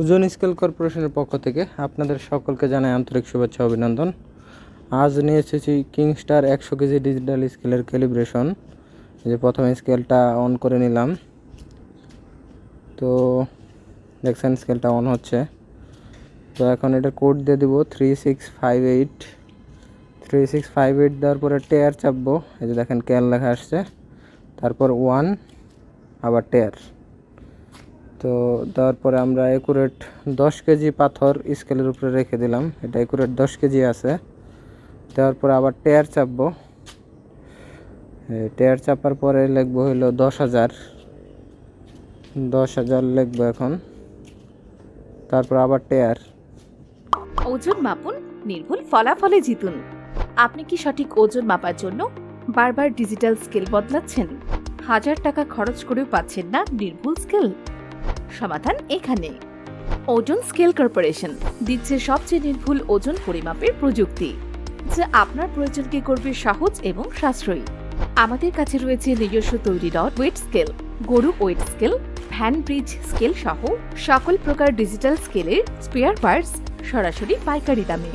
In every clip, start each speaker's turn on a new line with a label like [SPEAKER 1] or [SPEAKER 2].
[SPEAKER 1] ওজন স্কেল কর্পোরেশনের পক্ষ থেকে আপনাদের সকলকে জানাই আন্তরিক শুভেচ্ছা, অভিনন্দন। আজ নিয়ে এসেছি কিংস্টার একশো কেজি ডিজিটাল স্কেলের ক্যালিব্রেশন যে প্রথমে স্কেলটা অন করে নিলাম। তো দেখছেন স্কেলটা অন হচ্ছে। তো এখন এটা কোড দিয়ে দিব three six five eight three six five eight দেওয়ার পরে টেয়ার চাপবো। এই যে দেখেন ক্যাল লেখা আসছে। তারপর ওয়ান আবার টেয়ার তো তারপরে আমরা একুরেট দশ কেজি পাথর স্কেলের উপরে রেখে দিলাম। এটা একুরেট দশ কেজি আছে। দেওয়ার পরে আবার টেয়ার চাপবো। টেয়ার চাপার পরে লিখব হইল দশ হাজার। দশ হাজার লিখব এখন। তারপর আবার টেয়ার
[SPEAKER 2] ওজন মাপুন, নির্ভুল ফলাফলে জিতুন। আপনি কি সঠিক ওজন মাপার জন্য বারবার ডিজিটাল স্কেল বদলাচ্ছেন? হাজার টাকা খরচ করেও পাচ্ছেন না নির্ভুল স্কেল সমাধান এখানে। ওজন স্কেল কর্পোরেশন দিচ্ছে সবচেয়ে নির্ভুল ওজন পরিমাপের প্রযুক্তি, যা আপনার প্রয়োজনকে করবে সহজ এবং সাশ্রয়ী। আমাদের কাছে রয়েছে নিজস্ব তৈরি ডট ওয়েট স্কেল, গরু weight scale, van bridge scale সহ সকল প্রকার ডিজিটাল স্কেলের স্পেয়ার পার্টস সরাসরি পাইকারি দামে।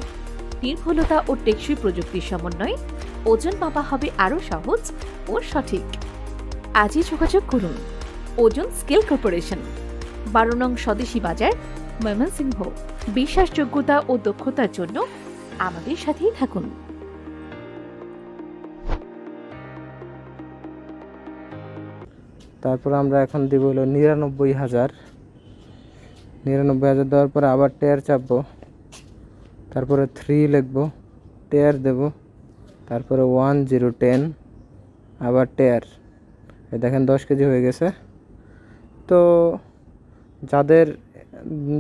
[SPEAKER 2] নির্ভুলতা ও টেকসই প্রযুক্তির সমন্বয়ে ওজন মাপা হবে আরও সহজ ও সঠিক। আজই যোগাযোগ করুন। ওজন স্কেল কর্পোরেশন। বারো নং স্বদেশী বাজার, ময়মনসিংহ। বিশ্বাসযোগ্যতা ও দক্ষতার জন্য আমাদের সাথেই থাকুন।
[SPEAKER 1] তারপর আমরা এখন দিব হলো নিরানব্বই হাজার। নিরানব্বই হাজার দেওয়ার পরে আবার টেয়ার চাপবো। তারপরে থ্রি লিখব টেয়ার দেব। তারপরে ওয়ান জিরো টেন আবার টেয়ার দেখেন দশ কেজি হয়ে গেছে। তো যাদের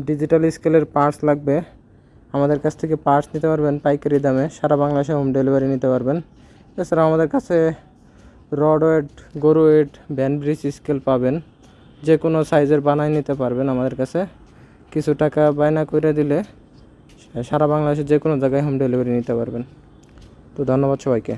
[SPEAKER 1] ডিজিটাল স্কেলের পার্টস লাগবে, আমাদের কাছ থেকে পার্টস নিতে পারবেন পাইকারি দামে, সারা বাংলাদেশে হোম ডেলিভারি নিতে পারবেন। এছাড়া আমাদের কাছে রড ওয়েট গরু ওয়েট ভ্যান ব্রিজ স্কেল পাবেন। যে কোনো সাইজের বানাই নিতে পারবেন আমাদের কাছে। কিছু টাকা বায়না করে দিলে সারা বাংলাদেশে যে কোনো জায়গায় হোম ডেলিভারি নিতে পারবেন। তো ধন্যবাদ সবাইকে।